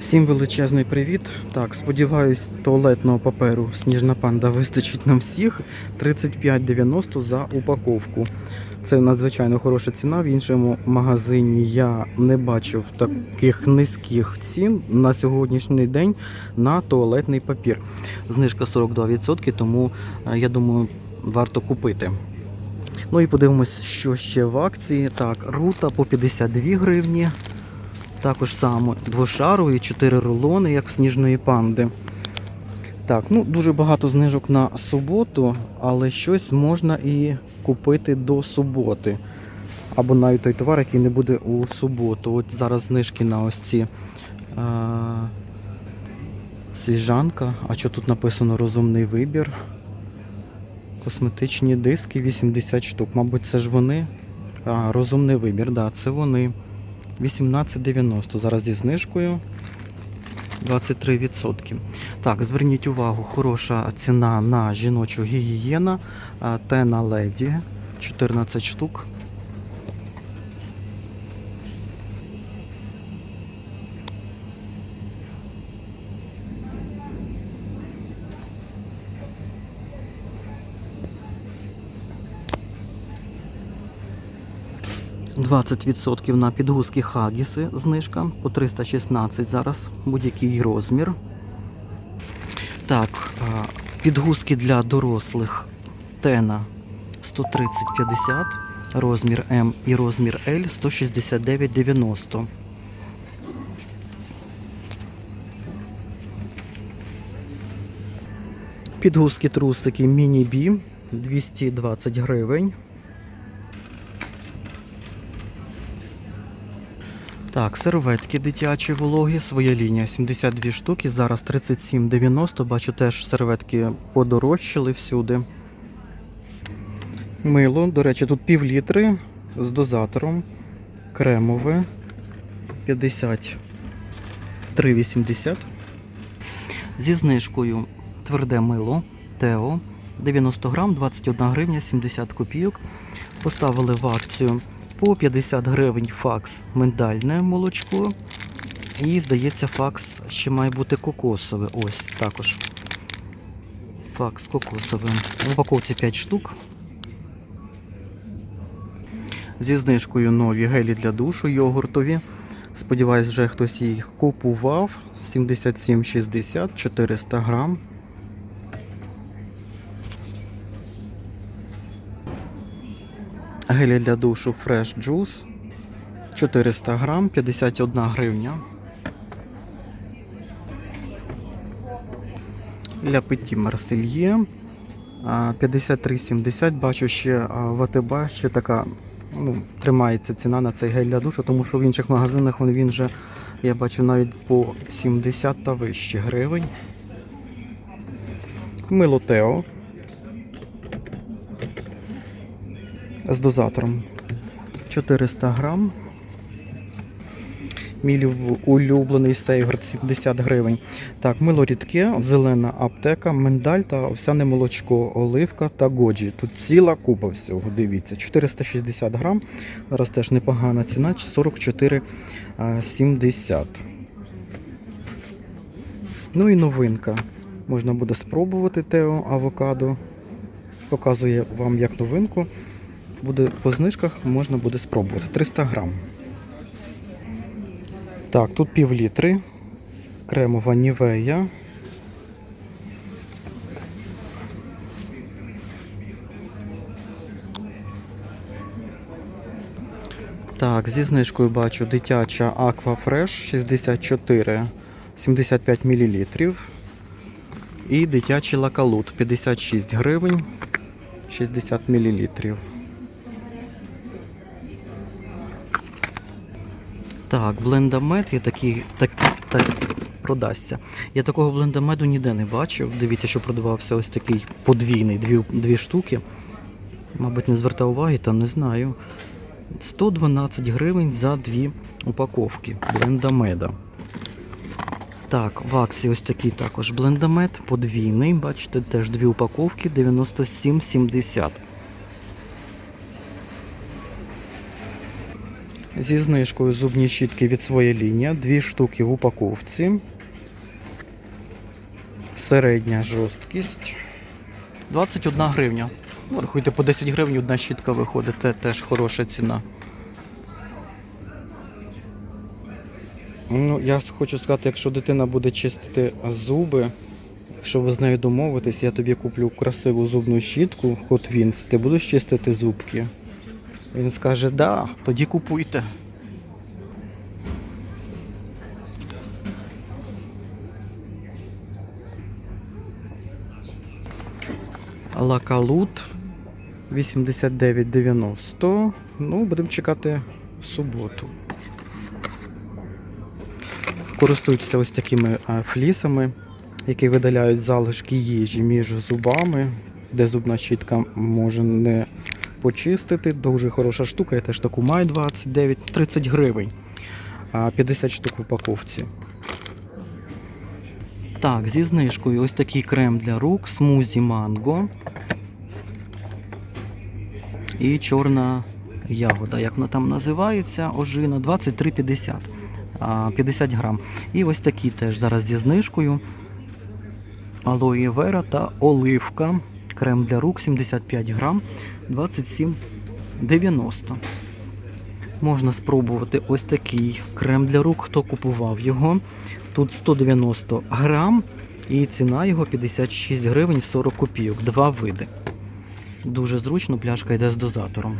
Всім величезний привіт. Так, сподіваюсь, туалетного паперу Сніжна панда вистачить нам всіх. 35,90 за упаковку. Це надзвичайно хороша ціна. В іншому магазині я не бачив таких низьких цін на сьогоднішній день на туалетний папір. Знижка 42%, тому е, я думаю, варто купити. Ну і подивимось, що ще в акції. Так, рута по 52 гривні. Також само двошарові, 4 рулони, як сніжної панди. Так, ну дуже багато знижок на суботу, але щось можна і купити до суботи. Або навіть той товар, який не буде у суботу. От зараз знижки на ось ці а, свіжанка. А що тут написано розумний вибір? Косметичні диски 80 штук. Мабуть, це ж вони. А, розумний вибір, так, да, це вони. 18,90 зараз зі знижкою 23%. Так, зверніть увагу, хороша ціна на жіночу гігієна Тена Леді 14 штук. – 20% на підгузки Хагіси знижка по 316 зараз будь-який розмір. Так, підгузки для дорослих Тена 130,50, розмір М і розмір L 169,90. Підгузки трусики Міні Бі 220 гривень. Так, серветки дитячі вологі, своя лінія 72 штуки, зараз 37,90. Бачу, теж серветки подорожчали всюди. Мило, до речі, тут пів літри з дозатором. Кремове 53,80. Зі знижкою тверде мило Тео 90 грам, 21 гривня, 70 копійок. Поставили в акцію по 50 гривень факс миндальне молочко. І, здається, факс ще має бути кокосове. Ось також. Факс кокосовий. В упаковці 5 штук. Зі знижкою нові гелі для душу йогуртові. Сподіваюсь, вже хтось їх купував. 77,60, 400 грам. Гелі для душу Fresh Juice 400 грам, 51 гривня. Для питті Марсельє 53,70. Бачу ще в АТБ ще така ну, тримається ціна на цей гель для душу, тому що в інших магазинах він, він вже, я бачу, навіть по 70 та вище гривень. Мило Тео. З дозатором 400 грам. Мій улюблений сейгорд 70 гривень. Так, мило рідке, зелена аптека, миндаль та овсяне молочко, оливка та годжі. Тут ціла купа всього, дивіться. 460 грам. Зараз теж непогана ціна, 44,70. Ну і новинка. Можна буде спробувати Тео авокадо. Показує вам як новинку буде по знижках, можна буде спробувати. 300 грам. Так, тут пів літри. Кремова нівея. Так, зі знижкою бачу дитяча Aqua Fresh 64 75 мл. І дитячий лакалут 56 гривень 60 мл. Так, блендамед є такий, так, так, продасться. Я такого блендамеду ніде не бачив. Дивіться, що продавався ось такий подвійний, дві, дві штуки. Мабуть, не звертав уваги, та не знаю. 112 гривень за дві упаковки блендамеда. Так, в акції ось такий також блендамед, подвійний. Бачите, теж дві упаковки 97,70. Зі знижкою зубні щітки від своєї лінії, дві штуки в упаковці. Середня жорсткість. 21 гривня. Ну, Рахуйте, по 10 гривень одна щітка виходить, це теж хороша ціна. Ну, я хочу сказати, якщо дитина буде чистити зуби, якщо ви з нею домовитесь, я тобі куплю красиву зубну щітку Hot Wheels, ти будеш чистити зубки? Він скаже, да, тоді купуйте. Лакалут 89,90. Ну, будемо чекати суботу. Користуйтеся ось такими флісами, які видаляють залишки їжі між зубами, де зубна щітка може не почистити. Дуже хороша штука, я теж таку маю 29-30 гривень. 50 штук в упаковці. Так, зі знижкою ось такий крем для рук, смузі манго. І чорна ягода, як вона там називається, ожина 23,50. 50 грам. І ось такі теж зараз зі знижкою. Алоє вера та оливка. Крем для рук 75 грам 27,90. Можна спробувати ось такий крем для рук, хто купував його. Тут 190 грам і ціна його 56 гривень 40 копійок. Два види. Дуже зручно, пляшка йде з дозатором.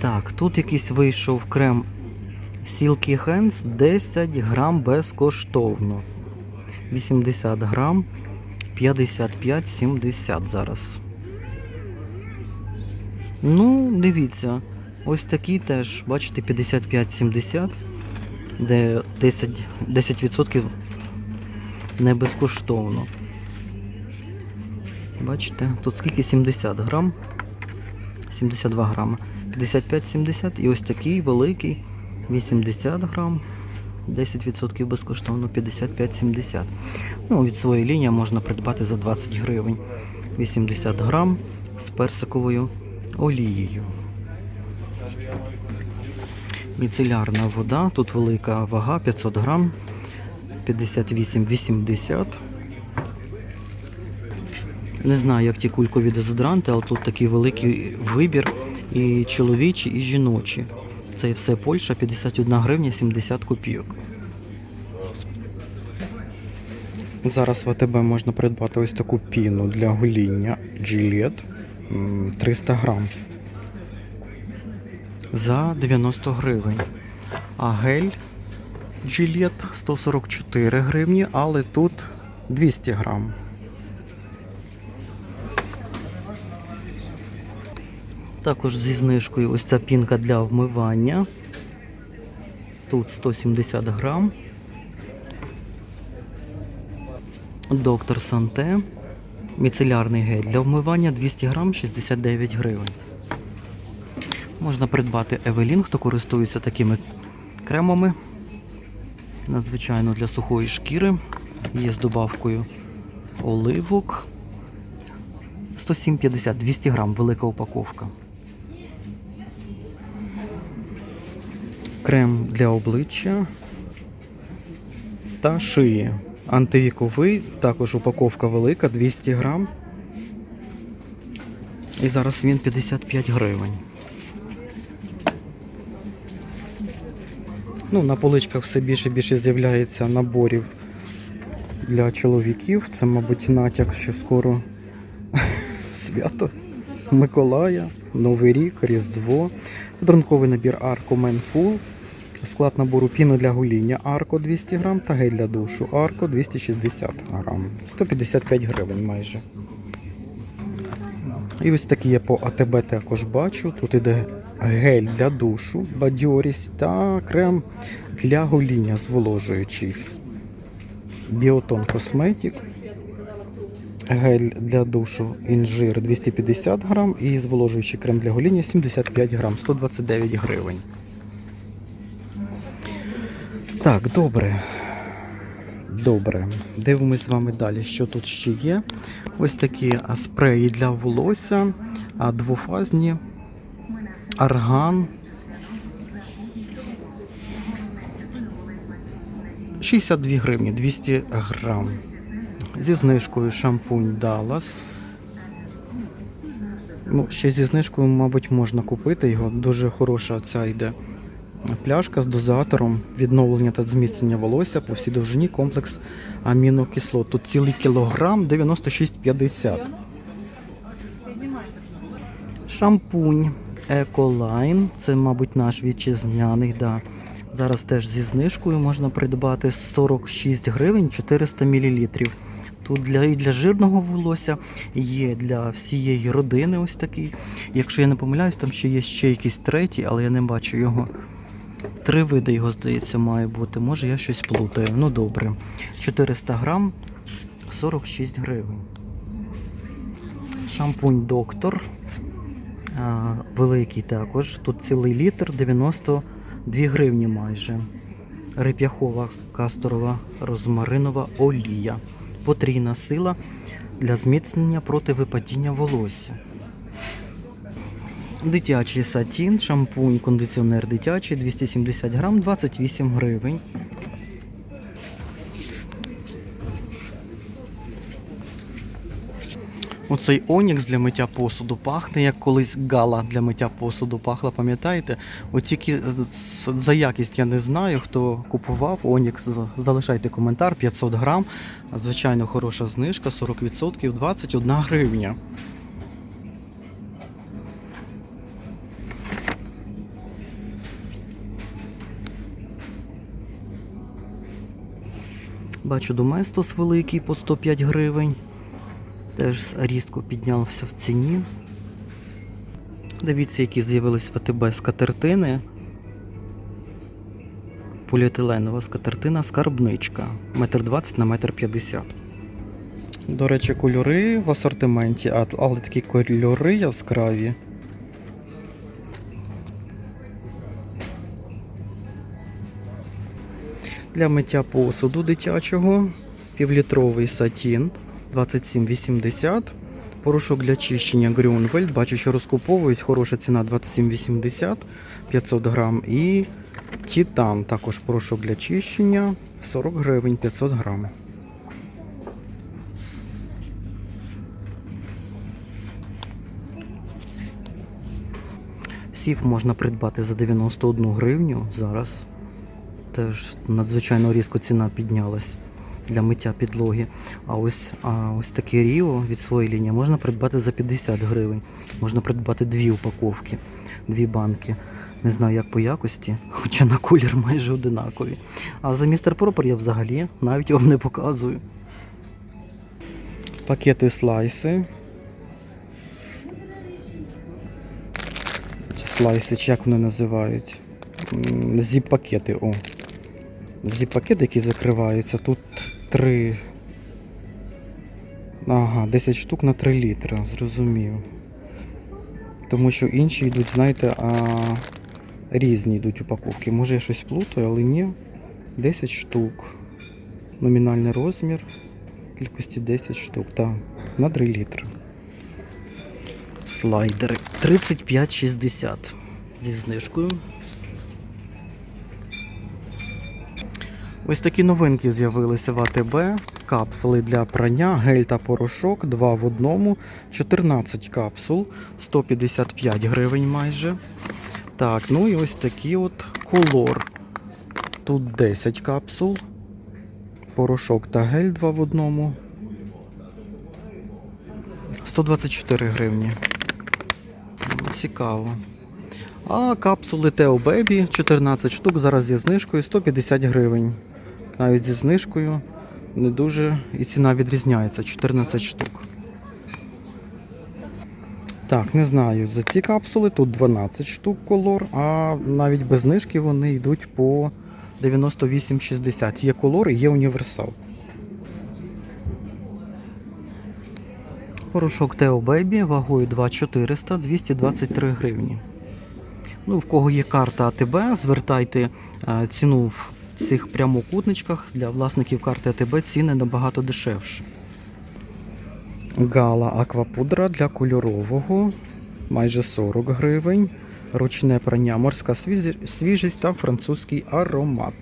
Так, тут якийсь вийшов крем Silky Hands 10 грам безкоштовно. 80 грам 55,70 зараз. Ну, дивіться, ось такі теж, бачите, 55,70, де 10%, 10% не безкоштовно. Бачите, тут скільки 70 грам, 72 грами. 55-70 і ось такий великий 80 грам, 10% безкоштовно 55-70. Ну, від своєї лінії можна придбати за 20 гривень. 80 грам з персиковою олією. Міцелярна вода, тут велика вага 500 грам, 58-80. Не знаю, як ті кулькові дезодоранти, але тут такий великий вибір і чоловічі, і жіночі. Це і все Польща 51 гривня 70 копійок. Зараз в АТБ можна придбати ось таку піну для гоління Gillette 300 грам за 90 гривень. А гель Gillette 144 гривні, але тут 200 грам. Також зі знижкою ось ця пінка для вмивання. Тут 170 грам. Доктор Санте. Міцелярний гель для вмивання 200 грам 69 гривень. Можна придбати Евелін, хто користується такими кремами. Надзвичайно для сухої шкіри. Є з добавкою оливок. 107,50, 200 грам, велика упаковка. Крем для обличчя та шиї. Антивіковий, також упаковка велика, 200 грам. І зараз він 55 гривень. Ну, на поличках все більше і більше з'являється наборів для чоловіків. Це, мабуть, натяк, що скоро свято Миколая, Новий рік, Різдво. Подарунковий набір Арко Full. Склад набору піни для гоління Арко 200 грам та гель для душу Арко 260 грам. 155 гривень майже. І ось такі я по АТБ також бачу. Тут іде гель для душу, бадьорість та крем для гоління зволожуючий. Біотон Косметик. Гель для душу інжир 250 грам і зволожуючий крем для гоління 75 грам, 129 гривень. Так, добре. Добре, дивимось з вами далі, що тут ще є. Ось такі спреї для волосся, а, двофазні, арган. 62 гривні, 200 грам. Зі знижкою шампунь Dallas. Ну, ще зі знижкою, мабуть, можна купити його. Дуже хороша ця йде пляшка з дозатором відновлення та зміцнення волосся по всій довжині комплекс амінокислот. Тут цілий кілограм 96,50. Шампунь Ecoline. Це, мабуть, наш вітчизняний. Да. Зараз теж зі знижкою можна придбати 46 гривень 400 мл. Тут для, і для жирного волосся є для всієї родини ось такий. Якщо я не помиляюсь, там ще є ще якийсь третій, але я не бачу його. Три види його, здається, має бути. Може я щось плутаю. Ну добре. 400 грам 46 гривень. Шампунь доктор. А, великий також. Тут цілий літр 92 гривні майже. Реп'яхова касторова розмаринова олія. Потрійна сила для зміцнення проти випадіння волосся. Дитячий сатін, шампунь, кондиціонер дитячий 270 грам, 28 гривень. Оцей онікс для миття посуду пахне, як колись гала для миття посуду пахла, пам'ятаєте? От тільки за якість я не знаю, хто купував онікс, залишайте коментар, 500 грам. Звичайно, хороша знижка, 40%, 21 гривня. Бачу Доместос великий по 105 гривень. Теж різко піднявся в ціні. Дивіться, які з'явились в АТБ скатертини. Поліетиленова скатертина скарбничка. Метр 20 на метр 50. До речі, кольори в асортименті, але такі кольори яскраві. Для миття посуду дитячого півлітровий сатін 27,80. Порошок для чищення Грюнвельд. Бачу, що розкуповують. Хороша ціна 27,80 500 грам. І Титан також порошок для чищення 40 гривень 500 грам. Сіф можна придбати за 91 гривню зараз. Теж надзвичайно різко ціна піднялась для миття підлоги. А ось, а ось таке Ріо від своєї лінії можна придбати за 50 гривень. Можна придбати дві упаковки, дві банки. Не знаю, як по якості, хоча на колір майже одинакові. А за містер Пропер я взагалі навіть вам не показую. Пакети слайси. Чи слайси, чи як вони називають? Зіп-пакети, о. Зіп-пакети, які закриваються. Тут 3. Ага, 10 штук на 3 літри, зрозумів. Тому що інші йдуть, знаєте, а... різні йдуть упаковки. Може я щось плутаю, але ні. 10 штук. Номінальний розмір. Кількості 10 штук, так. На 3 літри. Слайдери. 35,60 зі знижкою. Ось такі новинки з'явилися в АТБ. Капсули для прання, гель та порошок, 2 в одному, 14 капсул, 155 гривень майже. Так, ну і ось такі от колор. Тут 10 капсул, порошок та гель 2 в одному. 124 гривні. Цікаво. А капсули Teo Baby 14 штук, зараз зі знижкою 150 гривень. Навіть зі знижкою не дуже і ціна відрізняється 14 штук. Так, не знаю, за ці капсули тут 12 штук колор, а навіть без знижки вони йдуть по 98,60. Є колор і є універсал. Порошок Teo Baby вагою 2400 223 гривні. Ну, в кого є карта АТБ, звертайте е, ціну в цих прямокутничках для власників карти АТБ ціни набагато дешевше. Гала аквапудра для кольорового майже 40 гривень. Ручне прання, морська свіжість та французький аромат.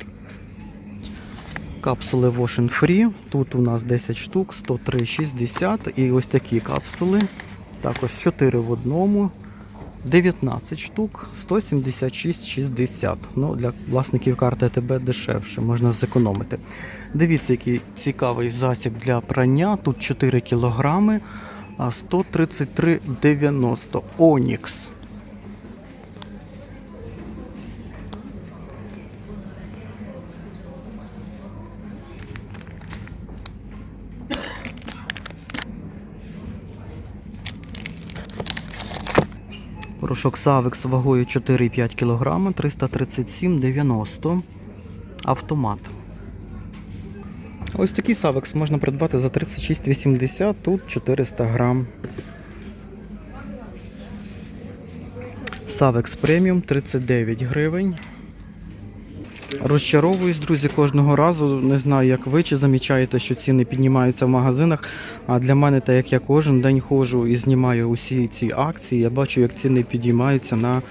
Капсули Wash and Free. Тут у нас 10 штук, 103,60. І ось такі капсули. Також 4 в одному. 19 штук, 176,60. Ну, для власників карти АТБ дешевше, можна зекономити. Дивіться, який цікавий засіб для прання. Тут 4 кілограми, а 133,90. Онікс. Порошок Савекс вагою 4,5 кг, 337,90. Автомат. Ось такий Савекс можна придбати за 36,80, тут 400 грам. Савекс преміум 39 гривень. Розчаровуюсь, друзі, кожного разу. Не знаю, як ви чи замічаєте, що ціни піднімаються в магазинах. А для мене, так як я кожен день ходжу і знімаю усі ці акції, я бачу, як ціни підіймаються на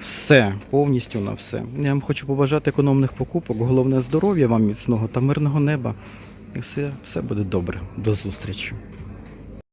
все, повністю на все. Я вам хочу побажати економних покупок, головне здоров'я вам міцного та мирного неба. І все, все буде добре. До зустрічі.